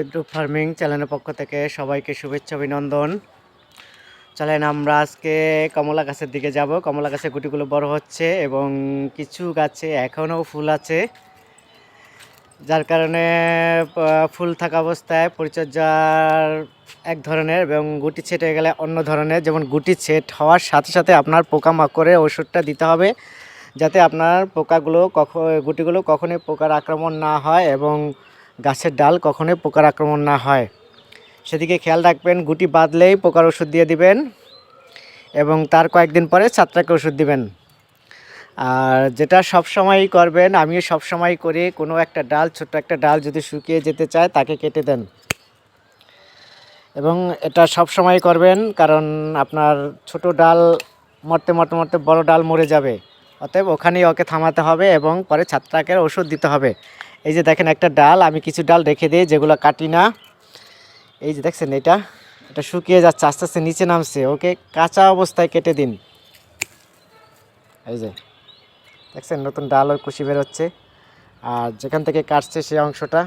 YouTube farming চ্যানেলের পক্ষ থেকে সবাইকে শুভেচ্ছা, অভিনন্দন। চলেন আমরা আজকে কমলা গাছের দিকে যাব। কমলা গাছের গুটিগুলো বড় হচ্ছে এবং কিছু গাছে এখনও ফুল আছে। যার কারণে ফুল থাকা অবস্থায় পরিচর্যার এক ধরনের এবং গুটি ছেটে গেলে অন্য ধরনের। যেমন গুটি ছেট হওয়ার সাথে সাথে আপনার পোকামাকড়ের ওষুধটা দিতে হবে, যাতে আপনার পোকাগুলো কখন গুটিগুলো কখনোই পোকার আক্রমণ না হয় এবং গাছের ডাল কখনোই পোকার আক্রমণ না হয়। সেদিকে খেয়াল রাখবেন, গুটি বাঁধলেই পোকার ওষুধ দিয়ে দিবেন এবং তার কয়েকদিন পরে ছাত্রাকে ওষুধ দিবেন। আর যেটা সব সময়ই করবেন, আমিও সব সময় করি, কোনো একটা ডাল, ছোট্ট একটা ডাল যদি শুকিয়ে যেতে চায় তাকে কেটে দেন। এবং এটা সব সময় করবেন, কারণ আপনার ছোট ডাল মরতে মরতে মরতে বড় ডাল মরে যাবে। অতএব ওখানেই ওকে থামাতে হবে এবং পরে ছাত্রাকের ওষুধ দিতে হবে। এই যে দেখেন একটা ডাল, আমি কিছু ডাল রেখে দিই যেগুলো কাটি না। এই যে দেখছেন এটা এটা শুকিয়ে যাচ্ছে, আস্তে আস্তে নিচে নামছে, ওকে কাঁচা অবস্থায় কেটে দিন। এই যে, দেখছেন নতুন ডাল ওর কুশি বেরোচ্ছে আর যেখান থেকে কাটছে সেই অংশটা।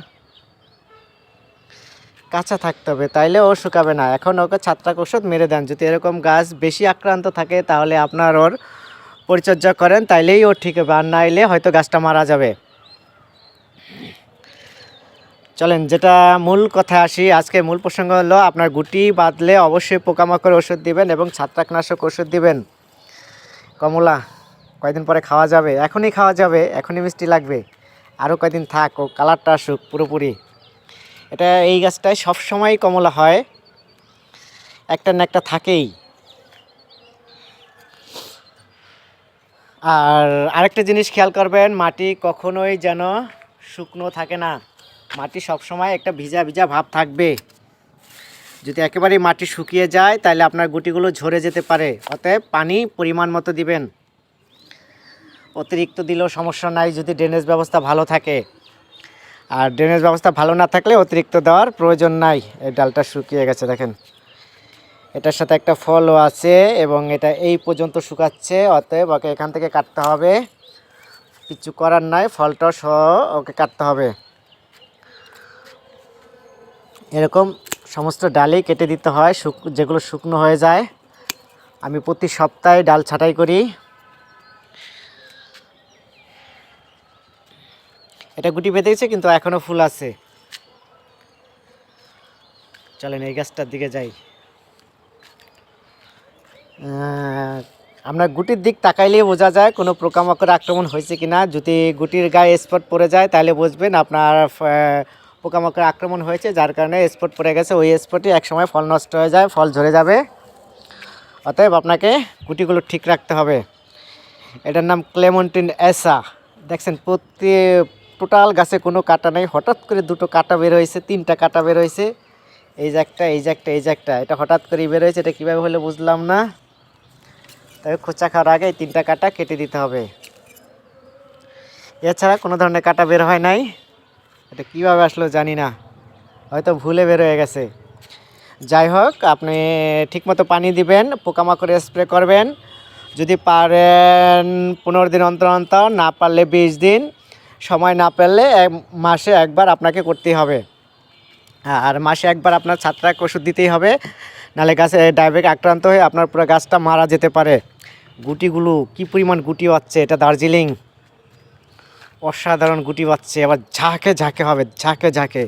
কাঁচা থাকতে হবে, তাইলে ও শুকাবে না। এখন ওকে ছাত্রাক ওষুধ মেরে দেন, যদি এরকম গাছ বেশি আক্রান্ত থাকে তাহলে আপনার ওর পরিচর্যা করেন, তাইলেই ও ঠিক হবে, আর নাইলে হয়তো গাছটা মারা যাবে। চলেন, যেটা মূল কথা আসি, আজকে মূল প্রসঙ্গ হলো আপনার গুটি বাঁধলে অবশ্যই পোকামাকড় ওষুধ দিবেন এবং ছত্রাকনাশক ওষুধ দিবেন। কমলা, কয়দিন পরে খাওয়া যাবে? এখনই খাওয়া যাবে, এখনই মিষ্টি লাগবে। আরও কয়দিন থাক, ও কালারটা আসুক, পুরোপুরি। এটা, এই গাছটায় সবসময় কমলা হয়। একটা না একটা থাকেই। আর আরেকটা জিনিস খেয়াল করবেন, মাটি কখনোই যেন শুকনো থাকে না। মাটি সবসময় একটা ভিজা ভিজা ভাব থাকবে। যদি একেবারেই মাটি শুকিয়ে যায়, তাহলে আপনার গুটিগুলো ঝরে যেতে পারে। অতএব পানি পরিমাণ মতো দিবেন। অতিরিক্ত দিলেও সমস্যা নাই যদি ড্রেনেজ ব্যবস্থা ভালো থাকে। আর ড্রেনেজ ব্যবস্থা ভালো না থাকলে অতিরিক্ত দেওয়ার প্রয়োজন নাই। এই ডালটা শুকিয়ে গেছে, দেখেন। এটার সাথে একটা ফলও আছে এবং এটা এই পর্যন্ত শুকাচ্ছে, অতএব ওকে এখান থেকে কাটতে হবে। কিছু করার নাই, ফলটা সহ ওকে কাটতে হবে। এরকম সমস্ত ডালই কেটে দিতে হয়, শুক, যেগুলো শুকনো হয়ে যায়। আমি প্রতি সপ্তাহে ডাল ছাঁটাই করি। এটা গুটি বেঁধেছে কিন্তু এখনও ফুল আছে। চলেন, এই গাছটার দিকে যাই। আপনার গুটির দিক তাকাইলেই বোঝা যায় কোনো পোকামাকড় আক্রমণ হয়েছে কিনা। যদি গুটির গায়ে স্পট পড়ে যায়, তাহলে বুঝবেন আপনার পোকামাকড় আক্রমণ হয়েছে, যার কারণে স্পট পড়ে গেছে। ওই স্পটে একসময় ফল নষ্ট হয়ে যায়, ফল ঝরে যাবে। অতএব আপনাকে গুটিগুলো ঠিক রাখতে হবে। এটার নাম ক্লেমন্টিন এসা। দেখছেন, প্রতি, টোটাল গাছে কোনো কাটা নেই। হঠাৎ করে দুটো কাটা বের হয়েছে, তিনটা কাটা বের হয়েছে। এই যে একটা, এই যে একটা, এই যে একটা। এটা হঠাৎ করে বের হয়েছে, এটা কীভাবে হলে বুঝলাম না। তবে খোঁচা খাওয়ার আগে এই তিনটা কাটা কেটে দিতে হবে। এছাড়া কোনো ধরনের কাটা বের হয় নাই। এটা কীভাবে আসলো জানি না। হয়তো ভুলে বের হয়ে গেছে। যাই হোক, আপনি ঠিকমতো পানি দিবেন, পোকামাকড় স্প্রে করবেন। যদি পারেন পনেরো দিন অন্তর অন্তর, না পারলে বিশ দিন। সময় না পেলে মাসে একবার আপনাকে করতেই হবে। আর মাসে একবার আপনার ছাত্রাক ওষুধ দিতেই হবে। নাহলে গাছে ডায়াবেটিক আক্রান্ত হয়ে আপনার পুরো গাছটা মারা যেতে পারে। গুটিগুলো কি পরিমাণ গুটি হচ্ছে, এটা দার্জিলিং। অসাধারণ গুটি পাচ্ছে আবার ঝাঁকে ঝাঁকে হবে, ঝাঁকে ঝাঁকে।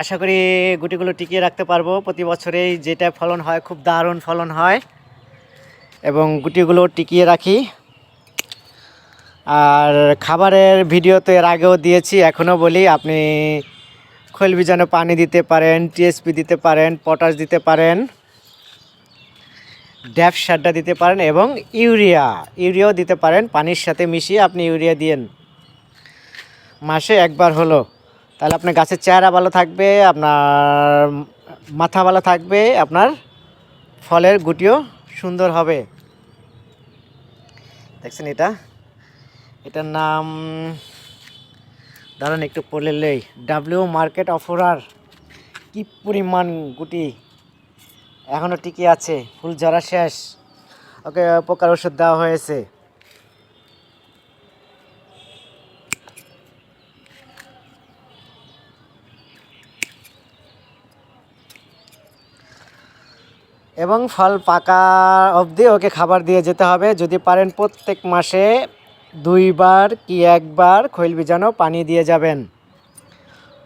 আশা করি গুটিগুলো টিকিয়ে রাখতে পারব। প্রতি বছরেই যেটা ফলন হয়, খুব দারুণ ফলন হয়। এবং গুটিগুলো টিকিয়ে রাখি। আর খাবারের ভিডিও তো এর আগেও দিয়েছি, এখনও বলি, আপনি খৈল বীজাণু পানি দিতে পারেন, টিএসপি দিতে পারেন, পটাশ দিতে পারেন। ড্যাফ সারটা দিতে পারেন এবং ইউরিয়া, ইউরিয়াও দিতে পারেন, পানির সাথে মিশিয়ে আপনি ইউরিয়া দিয়েন। মাসে একবার হলো। তাহলে আপনার গাছের চেহারা ভালো থাকবে, আপনার মাথা ভালো থাকবে, আপনার ফলের গুটিও সুন্দর হবে। দেখছেন এটা? এটার নাম, দাঁড়ান একটু পড়লে ডাব্লিউ মার্কেট অফারার কি পরিমাণ গুটি? এখনও টিকে আছে, ফুল ঝরা শেষ। ওকে, পোকার ওষুধ দেওয়া হয়েছে। এবং ফল পাকা অবধি ওকে খাবার দিয়ে যেতে হবে। যদি পারেন প্রত্যেক মাসে দুইবার কি একবার খৈল বীজানো পানি দিয়ে যাবেন।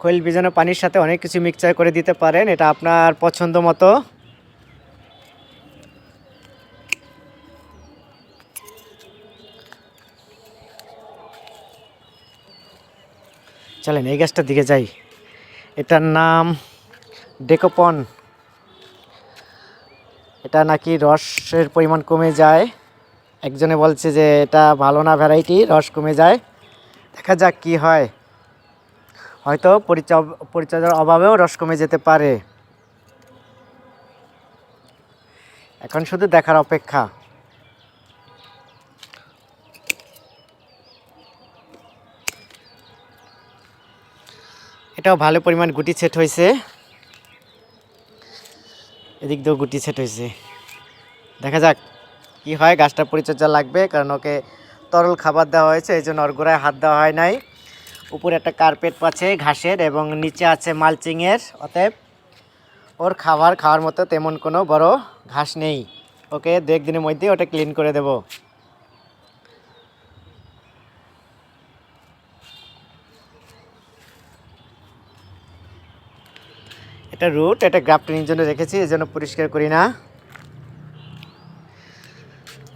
খৈল বীজানো পানির সাথে অনেক কিছু মিক্সচার করে দিতে পারেন, এটা আপনার পছন্দ মতো। চলেন, এই গাছটার দিকে যাই। এটার নাম ডেকোপন। এটা নাকি রসের পরিমাণ কমে যায়। একজনে বলছে যে এটা ভালো না ভ্যারাইটি রস কমে যায়। দেখা যাক কি হয়। হয়তো পরিচর্যা পরিচর্যার অভাবেও রস কমে যেতে পারে। এখন শুধু দেখার অপেক্ষা। এটাও ভালো পরিমাণ গুটি সেট হয়েছে। এদিক দিয়েও গুটি সেট হয়েছে। দেখা যাক কি হয় গাছটার পরিচর্যা লাগবে, কারণ ওকে তরল খাবার দেওয়া হয়েছে, এই জন্য ওর গোড়ায় হাত দেওয়া হয় নাই। উপরে একটা কার্পেট পাচ্ছে ঘাসের এবং নিচে আছে মালচিংয়ের অতএব ওর খাবার খাওয়ার মতো তেমন কোনো বড় ঘাস নেই। ওকে দু একদিনের মধ্যেই ওটা ক্লিন করে দেব। এটা রুট এটা গ্রাফটিং জন্য রেখেছি এই জন্য পরিষ্কার করি না।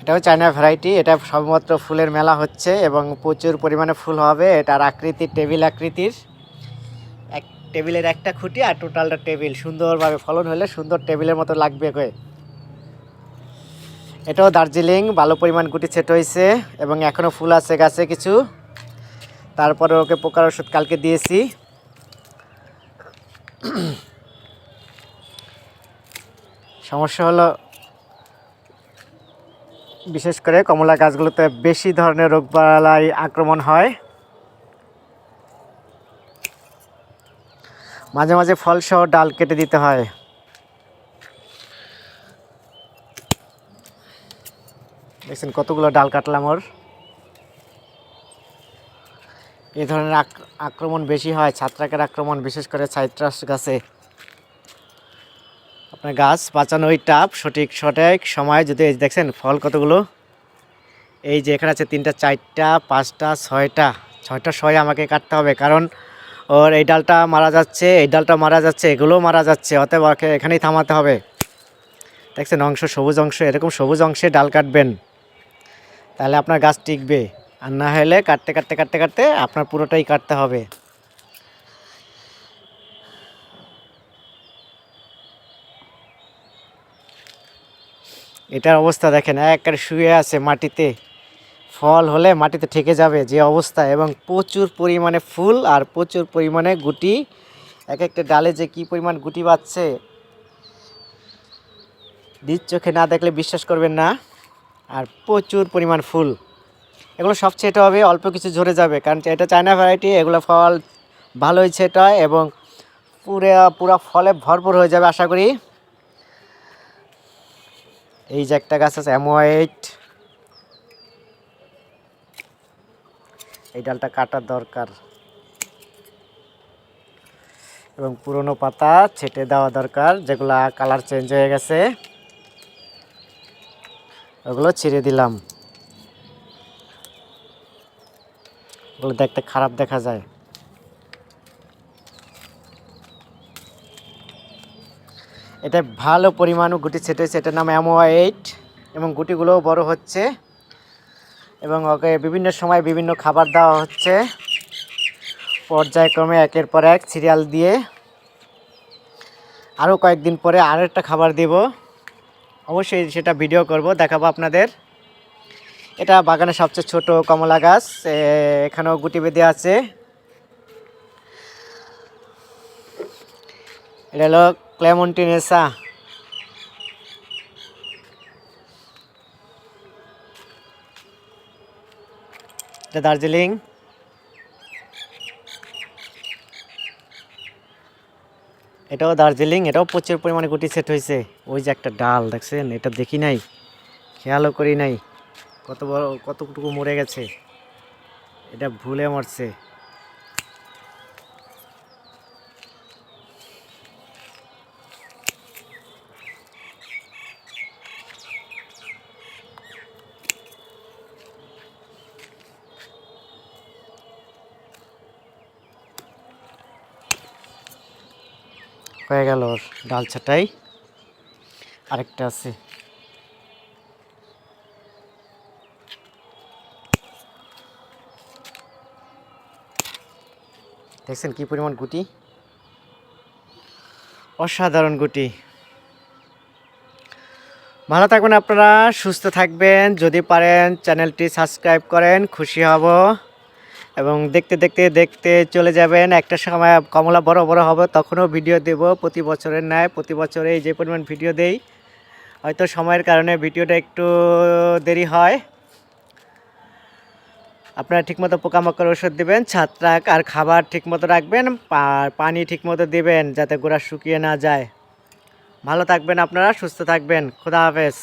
এটাও চায়না ভ্যারাইটি এটা সবেমাত্র ফুলের মেলা হচ্ছে এবং প্রচুর পরিমাণে ফুল হবে। এটার আকৃতি টেবিল আকৃতির। এক টেবিলের একটা খুঁটি আর টোটালটা টেবিল সুন্দরভাবে ফলন হলে সুন্দর টেবিলের মতো লাগবে কয়ে এটাও দার্জিলিং, ভালো পরিমাণ গুটি ছেট হয়েছে এবং এখনও ফুল আছে গাছে কিছু। তারপরে ওকে পোকার ওষুধ কালকে দিয়েছি। সমস্যা হলো, বিশেষ করে কমলা গাছগুলোতে বেশি ধরনের রোগবালাই আক্রমণ হয়। মাঝে মাঝে ফলসহ ডাল কেটে দিতে হয়। দেখছেন কতগুলো ডাল কাটলাম ওর। এই ধরনের আক- আক্রমণ বেশি হয়, ছাত্রাকের আক্রমণ, বিশেষ করে সাইট্রাস গাছে। আপনার গাছ বাঁচানোই টাপ সঠিক সঠিক সময় যদি এই দেখছেন ফল কতগুলো? এই যে এখানে আছে তিনটা, চারটা, পাঁচটা, ছয়টা। ছয়টা ছয় আমাকে কাটতে হবে কারণ ওর এই ডালটা মারা যাচ্ছে, এই ডালটা মারা যাচ্ছে এগুলোও মারা যাচ্ছে, অতএব এখানেই থামাতে হবে। দেখছেন অংশ সবুজ অংশ, এরকম সবুজ অংশে ডাল কাটবেন। তাহলে আপনার গাছ টিকবে। আর না হলে কাটতে কাটতে কাটতে কাটতে আপনার পুরোটাই কাটতে হবে। এটার অবস্থা দেখেন, একবারে শুয়ে আছে মাটিতে। ফল হলে মাটিতে ঠেকে যাবে যে অবস্থা এবং প্রচুর পরিমাণে ফুল আর প্রচুর পরিমাণে গুটি। এক একটা ডালে যে কি পরিমাণ গুটি বাচ্ছে, নিজ চোখে না দেখলে বিশ্বাস করবেন না। আর প্রচুর পরিমাণ ফুল। এগুলো সবচেয়ে এটা হবে, অল্প কিছু ঝরে যাবে, কারণ এটা চায়না ভ্যারাইটি এগুলো ফল ভালোই ছেটায় এবং পুরা পুরা ফলে ভরপুর হয়ে যাবে, আশা করি। এই যে একটা গাছ আছে অ্যামোয়েট এই ডালটা কাটার দরকার। এবং পুরনো পাতা ছেটে দেওয়া দরকার, যেগুলা কালার চেঞ্জ হয়ে গেছে। ওগুলো ছিঁড়ে দিলাম। ওগুলো দেখতে খারাপ দেখা যায়। এটা ভালো পরিমাণও গুটি ছেটেছে এটার নাম অ্যামো এইট এবং গুটিগুলোও বড় হচ্ছে। এবং ওকে বিভিন্ন সময় বিভিন্ন খাবার দেওয়া হচ্ছে। পর্যায়ক্রমে একের পর এক সিরিয়াল দিয়ে আরও কয়েকদিন পরে আরও একটা খাবার দেব। অবশ্যই সেটা ভিডিও করব, দেখাবো আপনাদের। এটা বাগানের সবচেয়ে ছোট কমলা গাছ এখানেও গুটি বেঁধে আছে। এটা হলো ক্লেমন্টিনেসা। এটা দার্জিলিং। এটাও দার্জিলিং, এটাও প্রচুর পরিমাণে গুটি সেট হয়েছে। ওই যে একটা ডাল, দেখছেন? এটা দেখি নাই, খেয়ালও করি নাই। কত বড়, কতটুকু মরে গেছে। এটা ভুলে মরছে। হয়ে গেল ডাল ছাটাই। আরেকটা আছে। দেখছেন কি পরিমাণ গুটি? অসাধারণ গুটি। ভালো থাকবেন আপনারা, সুস্থ থাকবেন। যদি পারেন, চ্যানেলটি সাবস্ক্রাইব করেন, খুশি হব। এবং দেখতে দেখতে দেখতে চলে যাবেন। একটা সময় কমলা বড় বড় হবে, তখনও ভিডিও দেব। প্রতি বছরের ন্যায়, প্রতি বছরে যে পরিমাণ ভিডিও দেই। হয়তো সময়ের কারণে ভিডিওটা একটু দেরি হয়। আপনারা ঠিকমতো পোকামাকড় ওষুধ দেবেন ছাত্রাক আর খাবার ঠিকমতো রাখবেন, আর পানি ঠিকমতো দেবেন, যাতে গোড়া শুকিয়ে না যায়। ভালো থাকবেন আপনারা, সুস্থ থাকবেন। খোদা হাফেজ।